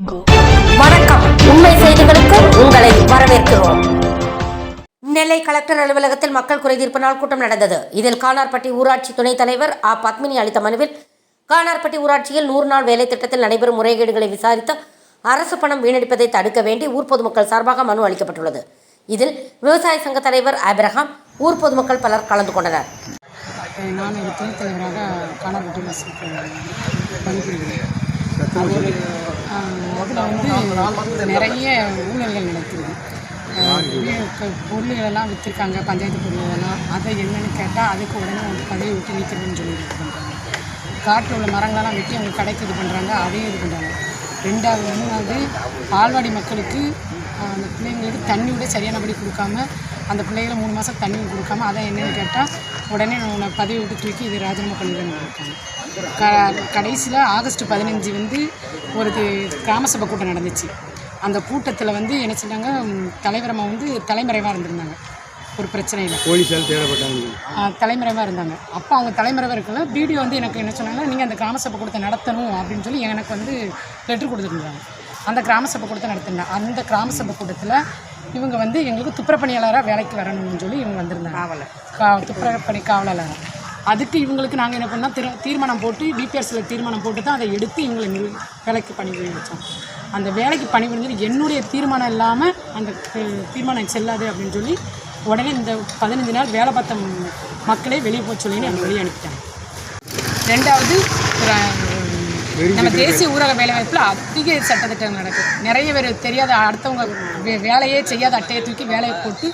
வணக்கம். உண்மை செய்திகளுக்கு உங்களை வரவேற்கிறோம். நெல்லை கலெக்டர் அலுவலகத்தில் மக்கள் குறைதீர்ப்பு நாள் கூட்டம் நடந்தது. இதில் கானார்பட்டி ஊராட்சி துணைத் தலைவர் ஆ. பத்மினி அளித்த மனுவில் கானார்பட்டி ஊராட்சியில் நூறு நாள் வேலை திட்டத்தில் நடைபெறும் முறைகேடுகளை விசாரித்து அரசு பணம் வீணடிப்பதை தடுக்க வேண்டி ஊர் பொதுமக்கள் சார்பாக மனு அளிக்கப்பட்டுள்ளது. இதில் விவசாய சங்க தலைவர் ஆபிரகாம் ஊர் பொதுமக்கள் பலர் கலந்து கொண்டனர். நான் ஒரு துணைத் தலைவராக காணப்பட்டு வந்து நிறைய ஊழல்கள் நடக்குது. பொருள்களெல்லாம் விற்றுருக்காங்க பஞ்சாயத்து பொருள்களெல்லாம் அதை என்னன்னு கேட்டால் அதுக்கு உடனே வந்து பதவி விட்டு நீக்கிறதுன்னு சொல்லி இது பண்ணுறாங்க காட்டில் உள்ள மரங்களெல்லாம் வெட்டி அவங்க கடைக்கு இது பண்ணுறாங்க அதையும் இது பண்ணுறாங்க ரெண்டாவது மூணாவது பால்வாடி மக்களுக்கு அந்த பிள்ளைங்களுக்கு தண்ணி விட சரியானபடி கொடுக்காம அந்த பிள்ளைகளை மூணு மாதம் தண்ணி கொடுக்காம அதான் என்னன்னு கேட்டால் உடனே உன்னை பதவி விட்டு தூக்கி இது ராஜினாமா பண்ணிடுன்னு இருக்காங்க க கடைசியில் ஆகஸ்ட் பதினஞ்சு வந்து ஒரு கிராம சபை கூட்டம் நடந்துச்சு. அந்த கூட்டத்தில் வந்து என்ன செஞ்சாங்க ம், தலைவரம்மா வந்து தலைமறைவாக இருந்திருந்தாங்க. ஒரு பிரச்சனையில். போலீஸால் தேடப்பட்டாங்க. தலைமறைவாக இருந்தாங்க. அப்போ அவங்க தலைமறைவாக இருக்கல பிடிஓ வந்து எனக்கு என்ன சொன்னாங்கன்னா நீங்கள் அந்த கிராம சபை கூட்டத்தை நடத்தணும் அப்படின்னு சொல்லி எனக்கு வந்து லெட்ரு கொடுத்துருந்தாங்க. அந்த கிராம சபை கூட்டத்தை நடத்தினேன் அந்த கிராம சபை கூட்டத்தில் இவங்க வந்து எங்களுக்கு துப்புரப்பணியாளராக வேலைக்கு வரணும்னு சொல்லி இவங்க வந்திருந்தாங்க. காவலர். கா துப்புரப்பணி காவலாளர் அதுக்கு இவங்களுக்கு நாங்கள் என்ன பண்ணோம் திரு தீர்மானம் போட்டு பிபிஆர்ஸில் தீர்மானம் போட்டு தான் அதை எடுத்து இவங்களை நிறு வேலைக்கு பணி வச்சோம் அந்த வேலைக்கு பணி புரிஞ்சது என்னுடைய தீர்மானம் இல்லாமல் அந்த தீர்மானம் செல்லாது அப்படின்னு சொல்லி உடனே இந்த பதினஞ்சு நாள் வேலை பார்த்த மக்களே வெளியே போக சொல்லின்னு என்னை வெளியே அனுப்பிட்டாங்க. ரெண்டாவது நம்ம தேசிய ஊரக வேலைவாய்ப்பில் அதிக சட்டத்திட்டம் நடக்குது நிறைய பேர் தெரியாத அடுத்தவங்க வேலையே செய்யாத அட்டையை தூக்கி வேலையை போட்டு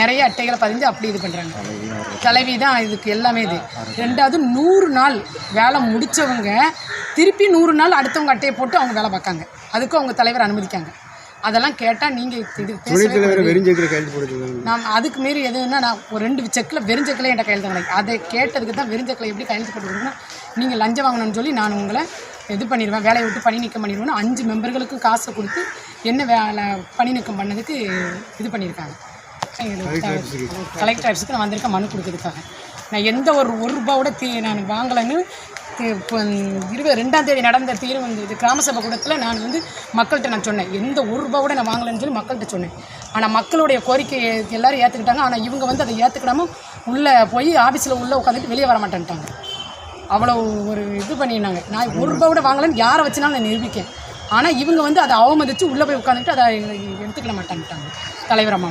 நிறைய அட்டைகளை பதிஞ்சு அப்படி இது பண்ணுறாங்க தலைவி தான் இதுக்கு எல்லாமே இது. ரெண்டாவது நூறு நாள் வேலை முடித்தவங்க திருப்பி நூறு நாள் அடுத்தவங்க அட்டையை போட்டு அவங்க வேலை பார்க்காங்க. அதுக்கும் அவங்க தலைவர் அனுமதிக்காங்க. அதெல்லாம் கேட்டால் நீங்கள் இது நாம் அதுக்கு மீறி எதுன்னா நான் ஒரு ரெண்டு செக்கில் வெறுஞ்செக்கில் என்கிட்ட கையெழுத்து வாங்கி அதை கேட்டதுக்கு தான் வெறுஞ்செக்கில் எப்படி கையெழுத்து போட்டுருக்குன்னா நீங்கள் லஞ்சம் வாங்கணும்னு சொல்லி நான் உங்களை இது பண்ணிடுவேன் வேலையை விட்டு பணி நீக்கம் பண்ணிடுவேன் அஞ்சு மெம்பர்களுக்கும் காசை கொடுத்து என்ன வேலை பணி நீக்கம் பண்ணதுக்கு இது பண்ணியிருக்காங்க. கலெக்டர் ஆஃபீஸுக்கு நான் வந்திருக்கேன் மனு கொடுக்கறதுக்காக. நான் எந்த ஒரு ஒரு ரூபாவோட தீ நான் வாங்கலைன்னு இப்போ இருபது ரெண்டாம் தேதி நடந்த தீர்வு வந்து இது கிராம சபை கூட்டத்தில் நான் வந்து மக்கள்கிட்ட நான் சொன்னேன். எந்த ஒரு ரூபாவோட நான் வாங்கலைன்னு சொல்லி மக்கள்கிட்ட சொன்னேன். ஆனால் மக்களுடைய கோரிக்கையை எல்லாரும் ஏற்றுக்கிட்டாங்க ஆனால் இவங்க வந்து அதை ஏற்றுக்கிடாம உள்ளே போய் ஆஃபீஸில் உள்ளே உட்காந்துட்டு வெளியே வர மாட்டேன்ட்டாங்க. அவ்வளோ ஒரு இது பண்ணியிருந்தாங்க. நான் ஒரு ரூபாவோட வாங்கலைன்னு யாரை வச்சுனாலும் நான் நிரூபிக்கேன் ஆனால் இவங்க வந்து அதை அவமதித்து உள்ளே போய் உட்காந்துட்டு அதை எடுத்துக்கிட மாட்டாங்கிட்டாங்க தலைவர் அம்மா